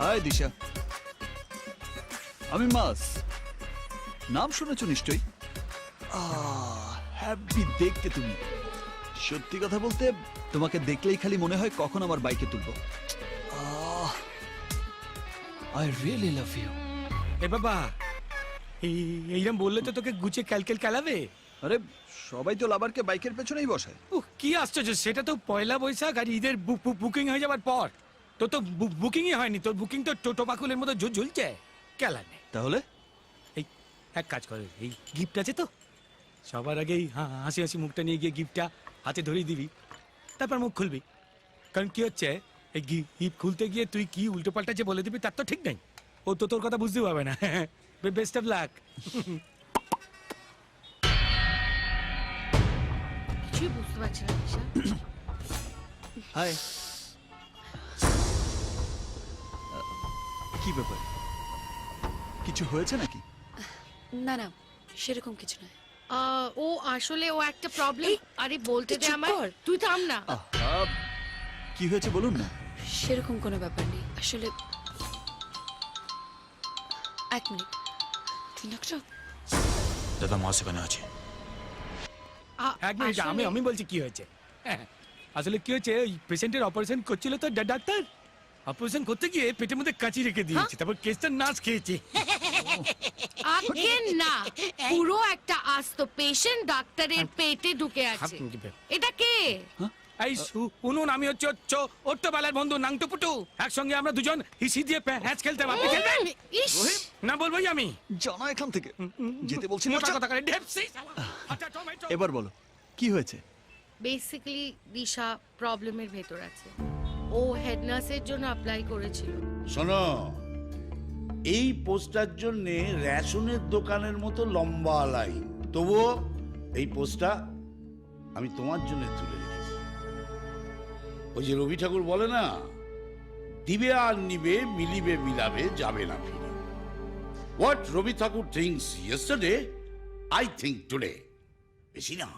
High দিশা। আমি মাস। নাম শুনেছ নিশ্চয়ই? হ্যাপি দেখতে তুমি। সত্যি কথা বলতে তোমাকে দেখলেই খালি মনে হয় কখন আমার বাইকে তুলবো। আই রিয়েলি লাভ ইউ এ বাবা এই এইরকম বললে তো তোকে গুছিয়ে ক্যালকেল খেলাবে আরে সবাই তো লাভারকে বাইকের পেছনেই বসায়। উহ, কি আশ্চর্য সেটা তো পয়লা বৈশাখ আর ঈদের বুকিং হয়ে যাবার পর। তোর তো বুকিংই হয়নি তোর বুকিং তো টোটো পাকুলের মতো ঝুল- ঝুলছে। কেলা নেই। তাহলে? এই এক কাজ করে এই গিফট আছে তো? সবার আগেই হা- হাসি হাসি মুখটা নিয়ে গিয়ে গিফটটা হাতে ধরিয়ে দিবি তারপর মুখ খুলবি। কারণ কি হচ্ছে এই গিফট খুলতে গিয়ে তুই কি উল্টো পাল্টা যে বলে দিবি তার তো ঠিক নাই। ও তো তোর কথা বুঝতে পারবে না। বেস্ট অফ লাক কিছুই বুঝতে পারছি না হাই কি ব্যাপার? কিছু হয়েছে নাকি? না না সেরকম কিছু নয়। আহ, ও আসলে ও একটা প্রবলেম আরে বলতে দে কর। তুই থাম না। কি হয়েছে বলুন না। সেরকম কোনো ব্যাপার নেই। আসলে এক মিনিট। তিলকটা দাদা মা সেখানে আছে। এক মিনিট আমি আমি বলছি কি হয়েছে? হ্যাঁ, আসলে কি হয়েছে? ওই পেশেন্টের অপারেশন করছিল তো ডাক্তার? অপারেশন করতে গিয়ে পেটের মধ্যে কাঁচি রেখে দিয়েছে তারপর কেসটা নাচ খেয়েছে। আগে না পুরো একটা আস্ত পেশেন্ট ডাক্তারের পেটে ঢুকে আছে। এটা কে? এই শুনুন আমি হচ্ছে হচ্ছে ওট্টবেলার বন্ধু নাংটু পুটু একসঙ্গে আমরা দুজন হিসি দিয়ে হ্যাচ খেলতাম আপনি খেলবেন? না বলবোই আমি। জানা এখান থেকে। যেতে বলছি মোটা কথা করে ঢেপসি আচ্ছা টমেটো এবার বলো কি হয়েছে? বেসিক্যালি দিশা প্রবলেমের ভেতর আছে। ও হেড নার্সের জন্য অ্যাপ্লাই করেছিল। শোনো, এই পোস্টার জন্য রেশনের দোকানের মতো লম্বা লাইন তবুও এই পোস্টটা আমি তোমার জন্য তুলে রেখেছি। ওই যে রবি ঠাকুর বলে না, দিবে আর নিবে, মিলিবে, মিলাবে, যাবে না ফিরে। What Rabi Thakur things yesterday I think today বেশি না।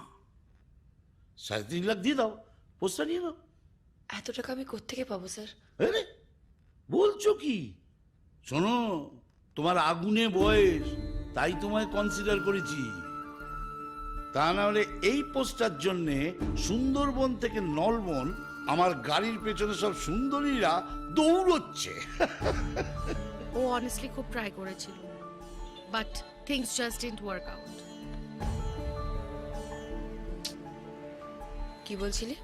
সাড়ে তিন লাখ দিয়ে দাও, পোস্টটা নিয়ে নাও এত টাকা আমি কোত্থেকে পাবো স্যার? আরে বলছো কি? শোনো তোমার আগুনে বয়স তাই তোমায় কনসিডার করেছি। তা না হলে এই পোস্টার জন্যে সুন্দরবন থেকে নলবন আমার গাড়ির পেছনে সব সুন্দরীরা দৌড়চ্ছে। ও অনেস্টলি খুব ট্রাই করেছিল but things just didn't work out কি বলছিলে?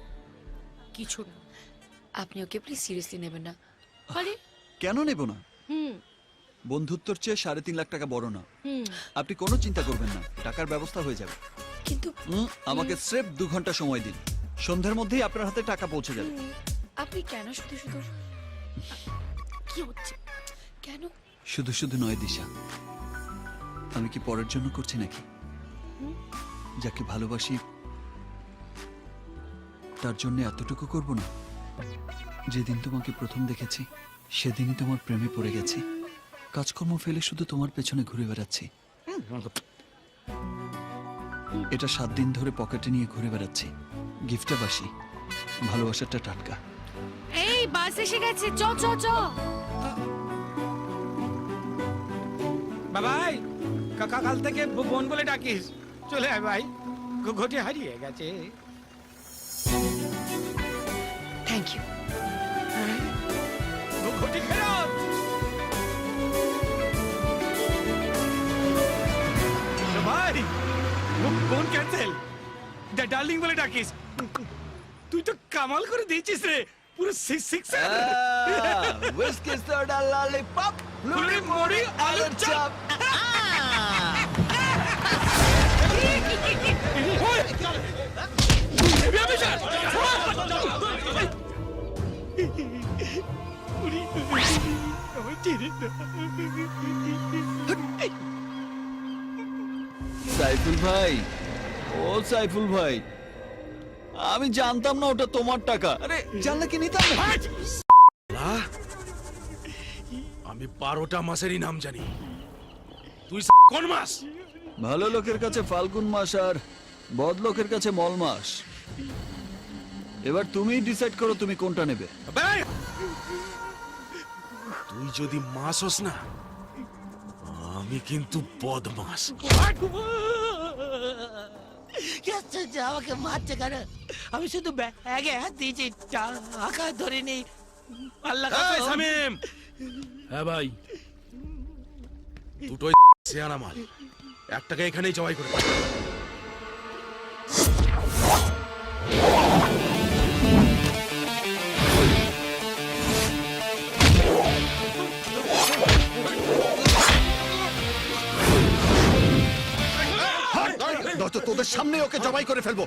কিছু না। আপনি ওকে প্লিজ সিরিয়াসলি নেবেন না। আরে কেন নেব না? হুম। বন্ধুত্বর চেয়ে সাড়ে তিন লাখ টাকা বড় না। হুম। আপনি কোনো চিন্তা করবেন না টাকার ব্যবস্থা হয়ে যাবে। কিন্তু আমাকে স্রেফ দু ঘণ্টা সময় দিন। সন্ধ্যার মধ্যেই আপনার হাতে টাকা পৌঁছে যাবে। আপনি কেন শুধু শুধু কি হচ্ছে? কেন? শুধু শুধু নয় দিশা। আমি কি পরের জন্য করছি নাকি? যাকে ভালোবাসি তার জন্য এতটুকু করব না? যেদিন তোমাকে প্রথম দেখেছি সেদিনই তোমার প্রেমে পড়ে গেছি। কাজকর্ম ফেলে শুধু তোমার পেছনে ঘুরে বেড়াচ্ছি। এটা সাত দিন ধরে পকেটে নিয়ে ঘুরে বেড়াচ্ছি। গিফটটা বাসি। ভালোবাসাটা টাটকা। এই বাস এসে গেছে। চ চ চ বাবাই কাকা কাল থেকে বোন বলে ডাকিস। চলে আয় ভাই। ঘ- ঘটি হারিয়ে গেছে। থ্যাংক ইউ ঘ- ঘটি ফেরত তো ভাই ব- বোন ক্যান্সেল ডার্লিং বলে ডাকিস তুই তো কামাল করে দিয়েছিস রে পুরো সিক্স whiskey soda lollipop ফুলুরি মুড়ি আলুর চপ সাইফুল ভাই। ও সাইফুল ভাই আমি জানতাম না ওটা তোমার টাকা। আরে জানলে কি নিতাম? না আমি বারোটা মাসেরই নাম জানি। তুই কোন মাস? ভালো লোকের কাছে ফাল্গুন মাস আর বদ লোকের কাছে মল মাস। এবার তুমি ডিসাইড করো তুমি কোনটা নেবে। তুই তুই যদি মাস হস না আমি কিন্তু বদমাস। আমাকে মারছে কেন? আমি শুধু ব্যাগে হাত দিয়েছি টাকা ধরে নেই আল্লাহ হ্যাঁ ভাই, দুটোই শেয়ানা আমার। একটাকে এখানেই জবাই করে নয়তো তোদের সামনে ওকে জবাই করে ফেলব।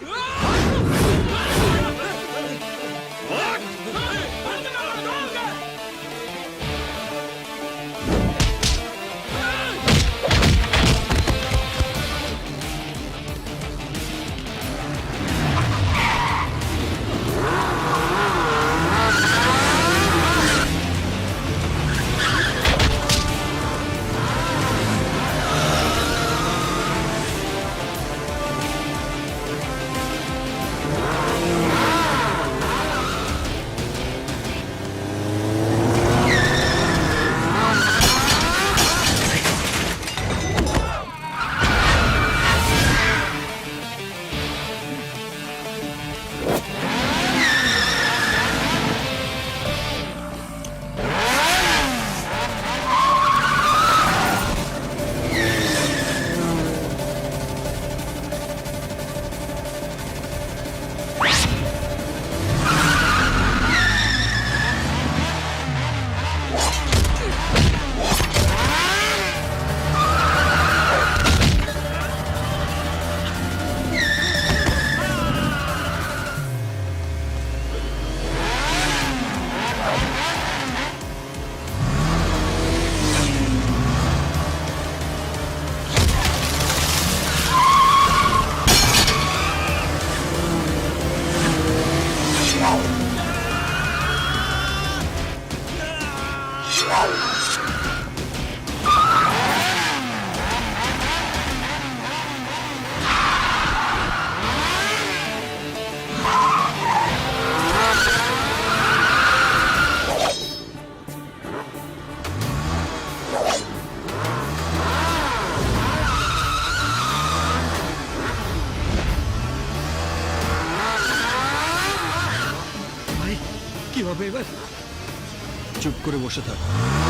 চুপ করে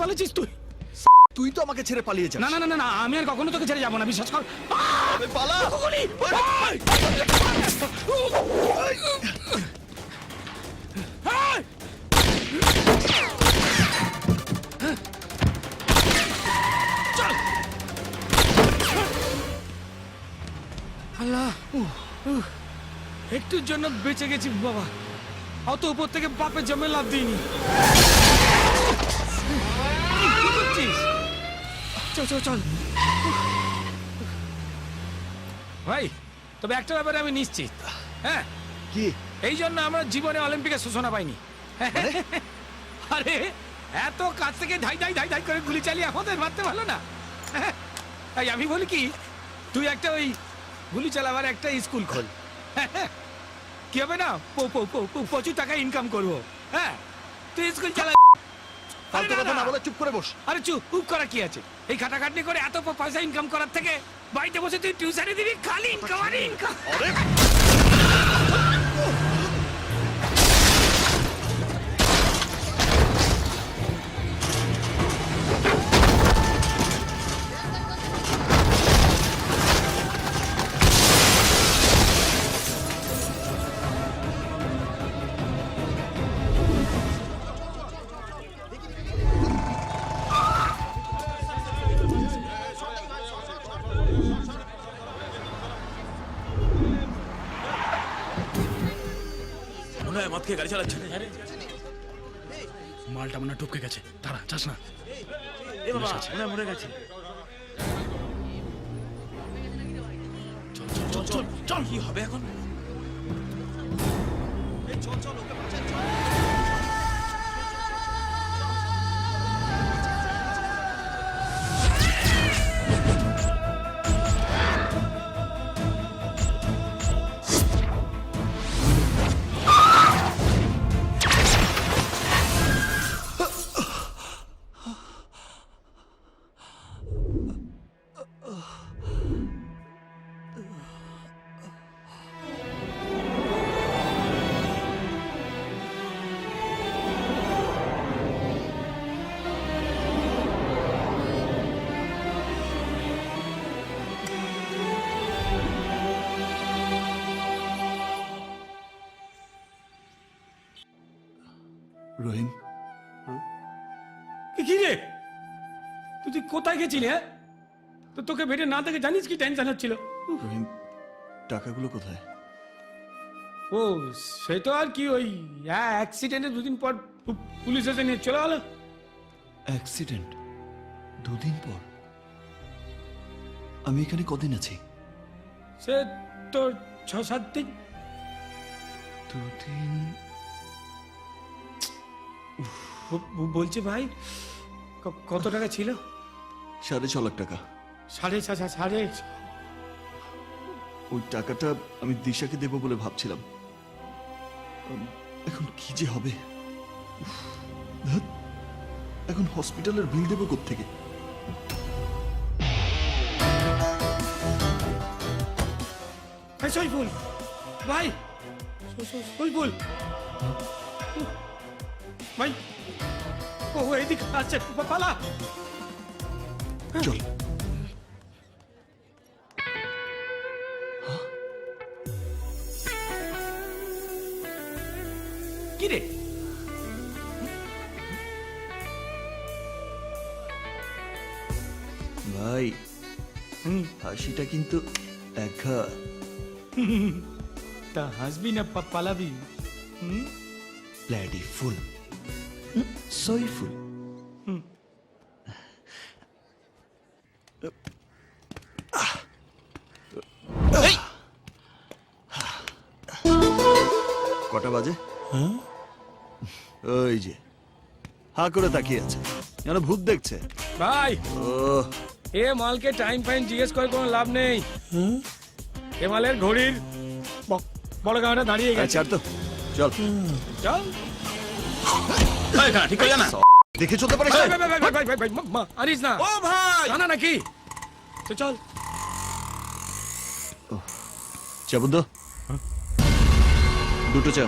পালাচ্ছিস তুই? তুই তো আমাকে ছেড়ে পালিয়ে যাস। না না না না, না আমি আর কখনো তোকে ছেড়ে যাব না বিশ্বাস কর। পালা। আল্লাহ। একটুর জন্য বেঁচে গেছি বাবা। অত উপর থেকে বাপের জমে লাভ দিইনি কি করছিস চল চল চল। ভাই তবে একটা ব্যাপারে আমি নিশ্চিত। হ্যাঁ? কি? এই জন্য আমরা জীবনে অলিম্পিকে সূচনা পাইনি। আরে? এত কাছ থেকে ধাই ধাই ধাই ধাই করে গুলি চালিয়ে আমাদের মারতে ভালো না। তাই আমি বলি কি তুই একটা ওই গুলি চালাবার একটা স্কুল খোল। কি হবে না? প্রচুর টাকা ইনকাম করব। হ্যাঁ? তুই স্কুল চালা ফালতু কথা না বলে চুপ করে বস। আরে চুপ চুপ করা কি আছে? এই খাটাখাটনি করে এত পয়সা ইনকাম করার থেকে বাড়িতে বসে তুই টিউশনে দিবি খালি ইনকাম আর মনে মদ খেয়ে গাড়ি চালাচ্ছে। মালটা মনে টপকে গেছে। তারা চাস না। এ বাবা মনে মরে গেছে। চল চল চল চল চল। কি হবে এখন? রহিম। কি কি রে? তুই কোথায় গেছিলি হ্যাঁ? তো তোকে বেটে না দেখে জানিস কি টেনশন হচ্ছিল? রহিম টাকাগুলো কোথায়? ও সে তো আর কি ওই অ্যাক্সিডেন্টে দুদিন পর পুলিশ এসে নিয়ে চলে গেলো। অ্যাক্সিডেন্ট দুদিন পর? আমি এখানে কদিন আছি? সে তো ছ সাত দিন। দুদিন বলছি ভাই কত টাকা ছিল? সাড়ে ছ লাখ টাকা। সাড়ে সা- সাড়ে ওই টাকাটা আমি দিশাকে দেবো বলে ভাবছিলাম। এখন কি যে হবে? এখন হসপিটালের বিল দেবো থেকে ভাই সইফুল ভাই সইফুল ভাই ও এদিকে আছে পালা। চল। কি রে? ভাই হুম, হাসিটা কিন্তু একা তা হাসবি না পালাবি। হুম? ব্ল্যাডি ফুল সই ফুল কটা বাজে? ওই যে। হা করে তাকিয়ে আছে। যেন ভূত দেখছে। ভাই ও। এ মালকে টাইম ফাইন জিজ্ঞেস করে কোনো লাভ নেই। এ মালের ঘড়ির বড় গাঁটা দাঁড়িয়ে গেছে। ছাড় তো। চল। চল। ঠিক আছে না। দেখে চলতে পারিস ভাই? ভাই ভাই ভাই ভাই ভাই ভাই মা- মা আনিস না। ও ভাই! না না নাকি? তো চল। চা বুদ্ধ? দুটো চা।